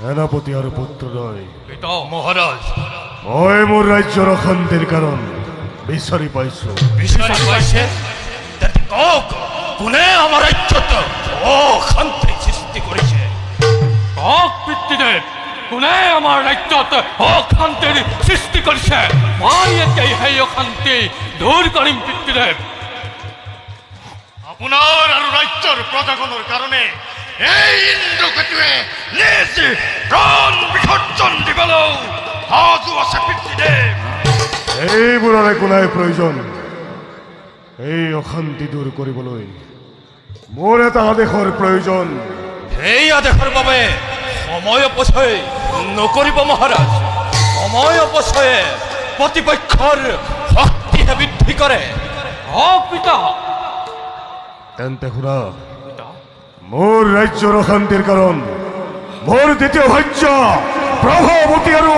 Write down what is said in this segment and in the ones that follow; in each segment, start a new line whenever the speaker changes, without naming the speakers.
সেনাপতি আর পুত্র নয়।
পিতা মহারাজ।
মই মোৰ ৰাজ্যৰ অশান্তিৰ কাৰণ বিচাৰি পাইছো।
বিচাৰি পাইছে? কোনে আমাৰ ৰাজ্যত অশান্তি সৃষ্টি কৰিছে? কওক পিতৃদেৱ কোনে আমাৰ ৰাজ্যত অশান্তিৰ সৃষ্টি কৰিছে? মই এতিয়াই সেই অশান্তি দূৰ কৰিম পিতৃদেৱ।
আপোনাৰ আৰু ৰাজ্যৰ প্ৰজাগণৰ কাৰণে এই ইন্দ্ৰকেতুৱে নিজ প্ৰাণ বিসৰ্জন দিবলৈও সাজু আছে পিতৃদেৱ
এইবোৰৰ একো নাই প্ৰয়োজন এই অশান্তি দূৰ কৰিবলৈ মোৰ এটা আদেশৰ প্ৰয়োজন।
সেই আদেশৰ বাবে সময় অপচয় নকৰিব মহাৰাজ। সময় অপচয়ে প্ৰতিপক্ষৰ শক্তিহে বৃদ্ধি কৰে। পিতা।
তেন্তে শুনা মোৰ ৰাজ্যৰ অশান্তিৰ কাৰণ মোৰ দ্বিতীয় ভাৰ্য প্ৰভৱতী আৰু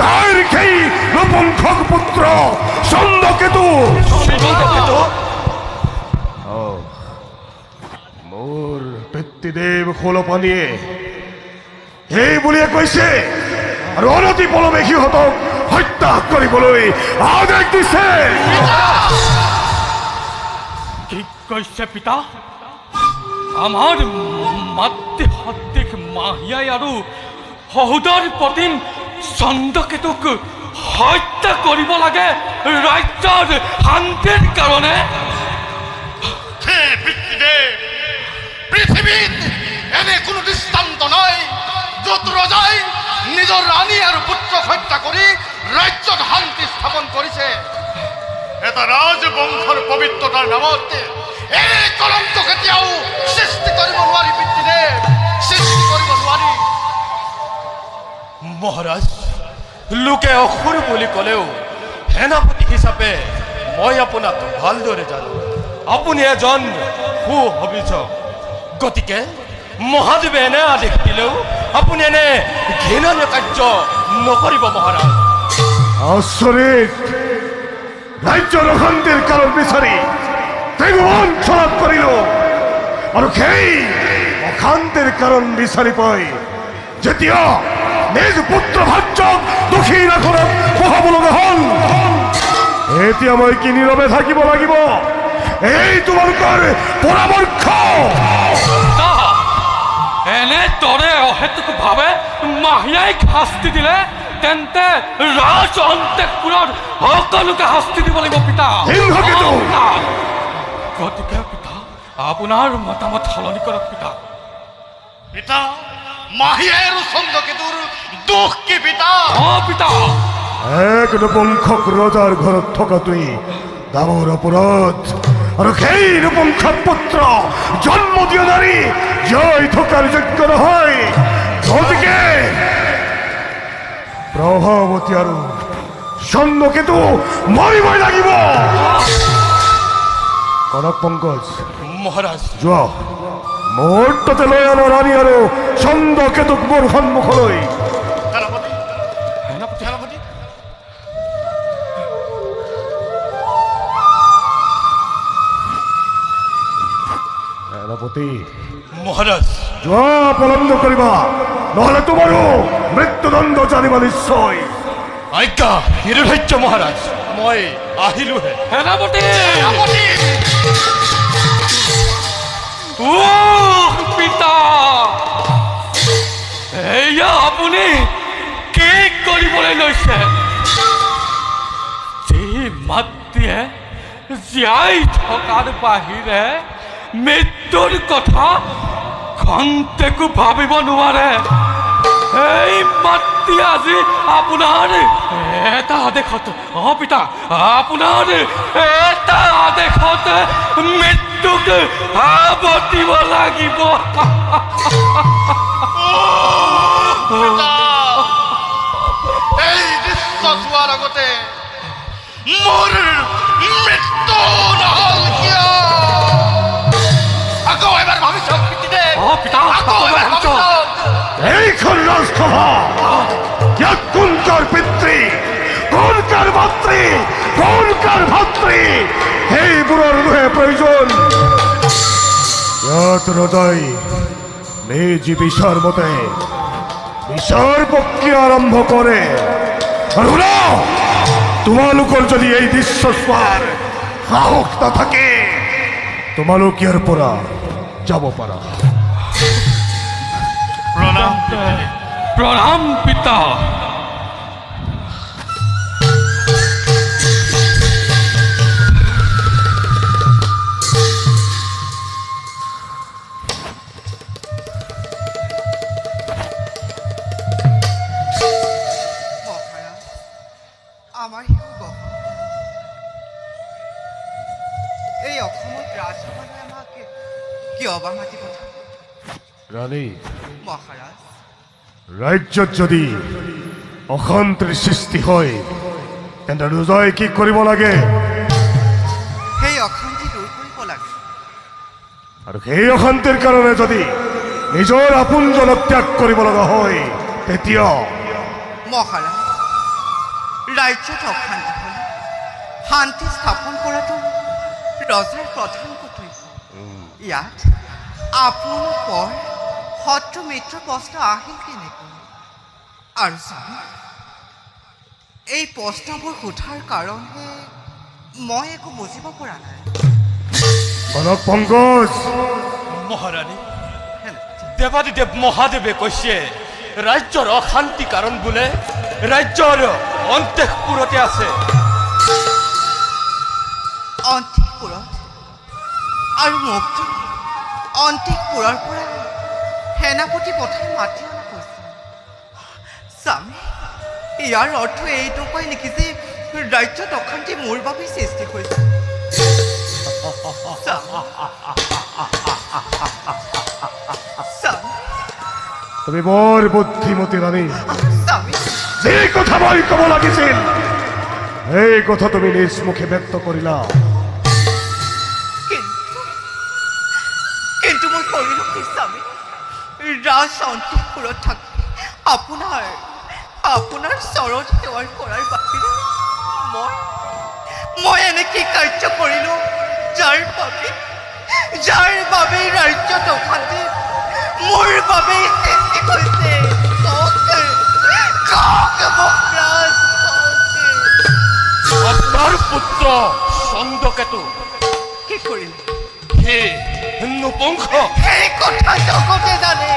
তাইৰ সেই নপুংসক পুত্ৰ আহ, মোৰ পিতৃদেৱ শোলপানীয়ে সেই বুলিয়ে কৈছে আৰু অনতি পলমে সিহঁতক হত্যা কৰিবলৈ আদেশ দিছে।
কি কৈছে পিতা? আমাৰ মাতৃ সদৃশ মাহিয়াই আৰু সহোদৰ প্ৰতিম চন্দ্ৰকেতুক হত্যা কৰিব লাগে ৰাজ্যৰ শান্তিৰ কাৰণে।
পৃথিৱীত এনে কোনো দৃষ্টান্ত নাই য'ত ৰজাই নিজৰ ৰাণী আৰু পুত্ৰক হত্যা কৰি ৰাজ্যত শান্তি স্থাপন কৰিছে। এটা ৰাজবংশৰ পবিত্ৰতাৰ নামত এনে কলংক কেতিয়াও
মহাৰাজ লোকে অসুৰ বুলি ক'লেও সেনাপতি হিচাপে মই আপোনাক ভালদৰে জানো। আপুনি এজন সু অভিযোগ গতিকে মহাদেৱে এনে আদেশ দিলেও আপুনি এনে ঘৃণনীয় কাৰ্য নকৰিব মহাৰাজ।
আচৰিত ৰাজ্যৰ অশান্তিৰ কাৰণ বিচাৰি ত্ৰিভুৱন চলাত কৰিলো আৰু সেই অশান্তিৰ কাৰণ বিচাৰি পাই যেতিয়া নিজ পুত্ৰ ভাৰ্যক দোষী ৰাখনত বহাব লগা হ'ল এতিয়া মই কি নীৰৱে থাকিব লাগিব এই তোমালোকৰ পৰামৰ্শ
তা এনেদৰে অহেতুক ভাৱে মাহিয়াইক শাস্তি দিলে তেন্তে ৰাজ অন্তপুৰৰ সকলোকে শাস্তি দিব লাগিব! পিতা। গতিকে পিতা আপোনাৰ মতামত সলনি কৰক পিতা
পিতা মাহীয়ে আৰু চন্দ্ৰকেতুৰ দুখ কি পিতা।
অ পিতা।
এক নপুংসক ৰজাৰ ঘৰত থকাটোৱেই ডাঙৰ অপৰাধ আৰু সেই নপুংসক পুত্ৰ জন্ম দিয়া নাৰী জয় থকাৰ যোগ্য নহয় গতিকে প্ৰভাৱতী আৰু চন্দ্ৰকেতু মৰিবই লাগিব। কনক পংকজ
মহাৰাজ
যোৱা মুহূৰ্ততে লৈ আনা ৰাণী আৰু চন্দ্ৰকেতুক মোৰ সন্মুখলৈ
মহাৰাজ
যোৱা পলন্দ কৰিবা নহলে তোমাৰো মৃত্যুদণ্ড জানিবা নিশ্চয়।
আজ্ঞা নিৰ্ভাজ্য মহাৰাজ মই আহিলোহে। সেনাপতি! উহ, পিতা। এয়া আপুনি কি কৰিবলৈ লৈছে। যি মাতৃয়ে জীয়াই থকাৰ বাহিৰে মৃত্যুৰ কথা খন্তেকো ভাবিব নোৱাৰে। এই মাতৃ আজি আপোনাৰ এটা আদেশত অ পিতা আপোনাৰ এটা আদেশত মৃত্যুক আৱতিব লাগিব
এই দৃশ্য চোৱাৰ আগতে মোৰ মৃত্যু নহল কিয়? আকৌ এবাৰ ভাবি চাওক পিতৃদেৱ আকৌ এবাৰ ভাবি চাওক
এইখন ৰাজসভা ইয়াত কোন কাৰ পিতৃ কোন কাৰ মাতৃ কোন কাৰ ভাতৃ সেইবোৰৰ নুহে প্ৰয়োজন ইয়াত হৃদয় নিজ বিচাৰ মতে বিচার প্ৰক্ৰিয়া আৰম্ভ কৰে আৰু তোমালোকৰ যদি এই দৃশ্য চোৱাৰ সাহস নাথাকে তোমালোক ইয়াৰ পৰা যাব পাৰা
প্ৰণাম
প্রণাম পিতা।
অসমত ৰাজসভালৈ আমাক কিয় বা মাতি
ৰাণী।
মহাৰাজ।
ৰাজ্যত যদি অশান্তিৰ সৃষ্টি হয় তেন্তে ৰজাই কি কৰিব লাগে?
সেই অশান্তি দূৰ কৰিব লাগে।
আৰু সেই অশান্তিৰ কাৰণে যদি নিজৰ আপোনজনক ত্যাগ কৰিব লগা হয় তেতিয়া
মহাৰাজ ৰাজ্যত অশান্তি হ'লে শান্তি স্থাপন কৰাটো ৰজাৰ প্ৰধান কৰ্তব্য। ইয়াত আপোন পৰ শত্ৰু মিত্ৰ প্ৰশ্ন আহিল কেনেকৈ? আৰু এই প্ৰশ্নবোৰ সোধাৰ কাৰণহে মই একো বুজিব পৰা নাই।
কনক পংকজ!
মহারানী দেৱাদিদেৱ মহাদেৱে কৈছে ৰাজ্যৰ অশান্তি কাৰণ বোলে ৰাজ্যৰ অন্তঃপুৰতে আছে।
অন্তিকপুৰত আৰু মোকতো অন্তিকপুৰৰ পৰা সেনাপতি পঠাই মাতি অনা কৈছে স্বামী ইয়াৰ অৰ্থ এইটো কয় নেকি যে ৰাজ্যত অশান্তি মোৰ বাবেই সৃষ্টি হৈছে।
তুমি বৰ বুদ্ধিমতী ৰাণী। যি কথা মই ক'ব লাগিছিল এই কথা তুমি নিজ মুখে ব্যক্ত কৰিলা।
ৰাজ অন্তপুৰত থাকি আপোনাৰ আপোনাৰ চৰণ সেৱাৰ কৰাৰ বাহিৰে মই মই এনে কি কাৰ্য কৰিলোঁ যাৰ বাবে যাৰ বাবে ৰাজ্যত অশান্তি মোৰ বাবেই সৃষ্টি হৈছে
পুত্ৰ চন্দ্ৰকেতু
কি কৰিলে
নপুংস
সেই কথা জগতে জানে।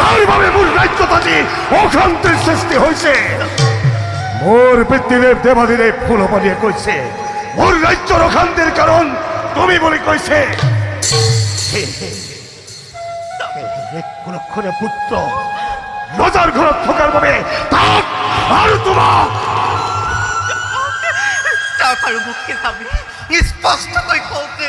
তাৰ বাবে মোৰ ৰাজ্যত আজি অশান্তিৰ সৃষ্টি হৈছে মোৰ পিতৃদেৱ দেৱাদিদেৱ ফুলপানীয়ে কৈছে মোৰ ৰাজ্যৰ অশান্তিৰ কাৰণ তুমি বুলি কৈছে কুলক্ষণে পুত্ৰ ৰজাৰ ঘৰত থকাৰ বাবে তাক আৰু তোমাক
তাক আৰু মোক কি চাবি স্পষ্টকৈ কওঁতে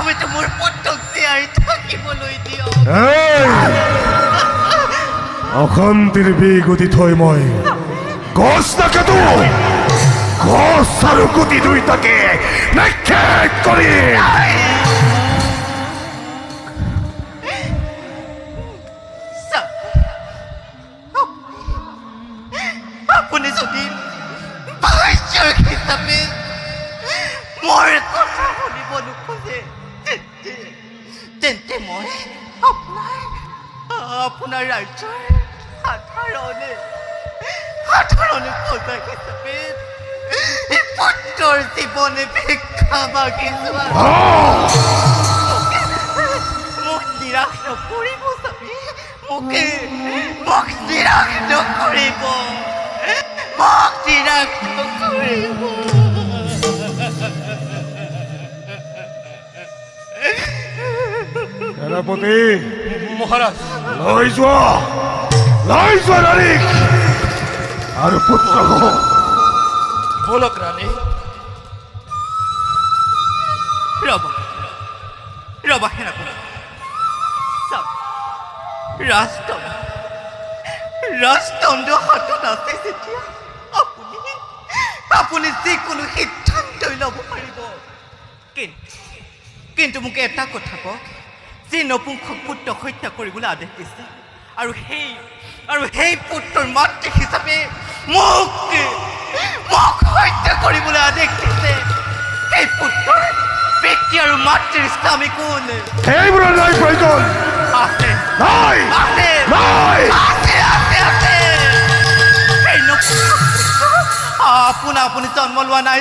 তথাপিতো মোর পটক দেয়াই থাকিবলৈ দিয়ক
এই! অশান্তিৰ বিগুটি থৈ মই গছ নাকাটো গছ আৰু গুটি দুইটাকে নিক্ষেপ কৰিম
আপোনাৰ ৰাজ্যৰ সাধাৰণে সাধাৰণে প্ৰজা হিচাপে পুত্ৰৰ জীৱনে ভিক্ষা মাগিছো মোক নিৰাশ নকৰিব স্বামী মোকে মোক নিৰাশ নকৰিব মোক নিৰাশ
সেনাপতি।
মহাৰাজ
লৈ যোৱা লৈ যোৱা নাৰীক আৰু পুত্ৰক
বলক ৰাণী
ৰবা ৰবা সেনাপতি ৰাজদণ্ড ৰাজদণ্ড হাতত আছে যেতিয়া। আপুনি আপুনি যিকোনো সিদ্ধান্তই ল'ব পাৰিব। কিন্তু কিন্তু মোক এটা কথা কওক। যি নপুংসক পুত্ৰক হত্যা কৰিবলৈ আদেশ দিছে। আৰু সেই আৰু সেই পুত্ৰৰ মাতৃ হিচাপে মোক মোক হত্যা কৰিবলৈ আদেশ দিছে। সেই পুত্ৰৰ পিতৃ আৰু মাতৃৰ স্বামী কোন?
সেইবোৰৰ নাই প্ৰয়োজন
আছে।
নাই।
আছে।
নাই।
আছে আছে আছে। সেই নপুংসক পুত্ৰ আপোনা আপুনি জন্ম লোৱা নাই।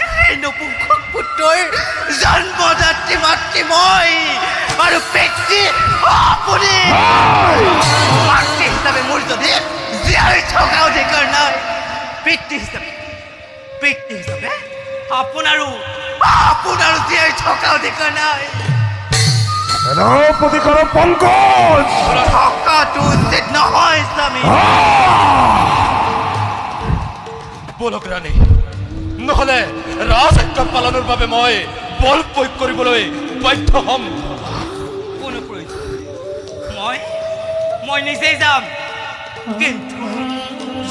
সেই নপুংসক পুত্ৰৰ জন্মদাত্ৰী মাতৃ মই। আপুনি মাতৃ হিচাপে মোৰ যদি জীয়াই থকা অধিকাৰ নাই। পিতৃ হিচাপে পিতৃ হিচাপে আপোনাৰো আপোনাৰো জীয়াই থকা অধিকাৰ নাই।
কৰ পংকজ
থকাটো উচিত নহয় স্বামী।
বলক ৰাণী নহ'লে ৰাজআজ্ঞা পালনৰ বাবে মই বল প্ৰয়োগ কৰিবলৈ বাধ্য হ'ম।
মই নিজেই যাম কিন্তু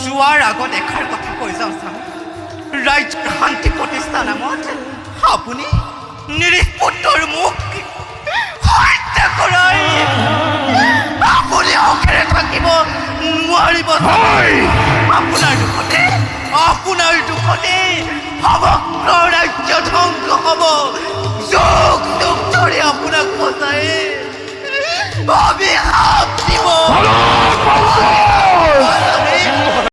যোৱাৰ আগত এষাৰ কথা কৈ যাওঁ চাম ৰাজ্যৰ শান্তি প্ৰতিষ্ঠা নামত আপুনি নিৰীহ পুত্ৰৰ মোক হত্যা কৰাই আপুনি সুখেৰে থাকিব নোৱাৰিব আপোনাৰ দুখতে আপোনাৰ দুখতে সমগ্ৰ ৰাজ্য ধ্বংস হ'ব যুগ যুগ ধৰি আপোনাক বচাই অভিশাপ দিব
পংকজ